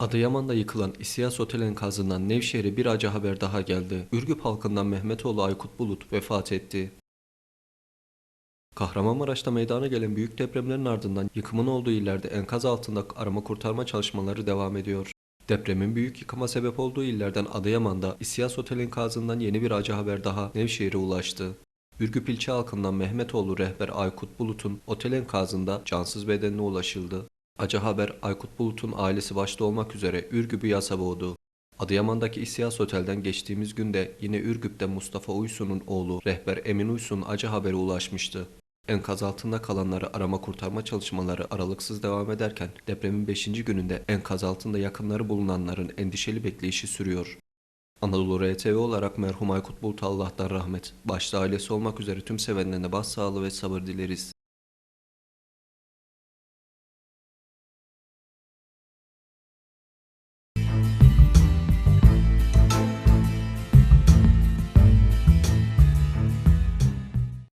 Adıyaman'da yıkılan İSİAS Otel enkazından Nevşehir'e bir acı haber daha geldi. Ürgüp halkından Mehmetoğlu Aykut Bulut vefat etti. Kahramanmaraş'ta meydana gelen büyük depremlerin ardından yıkımın olduğu illerde enkaz altında arama kurtarma çalışmaları devam ediyor. Depremin büyük yıkıma sebep olduğu illerden Adıyaman'da İSİAS Otel enkazından yeni bir acı haber daha Nevşehir'e ulaştı. Ürgüp ilçe halkından Mehmetoğlu rehber Aykut Bulut'un otel enkazında cansız bedenine ulaşıldı. Acı haber Aykut Bulut'un ailesi başta olmak üzere Ürgüp'ü yasa boğdu. Adıyaman'daki İSİAS Otel'den geçtiğimiz günde yine Ürgüp'te Mustafa Uysun'un oğlu rehber Emin Uysun acı haberi ulaşmıştı. Enkaz altında kalanları arama kurtarma çalışmaları aralıksız devam ederken depremin 5. gününde enkaz altında yakınları bulunanların endişeli bekleyişi sürüyor. Anadolu RTV olarak merhum Aykut Bulut'a Allah'tan rahmet, başta ailesi olmak üzere tüm sevenlerine başsağlığı ve sabır dileriz.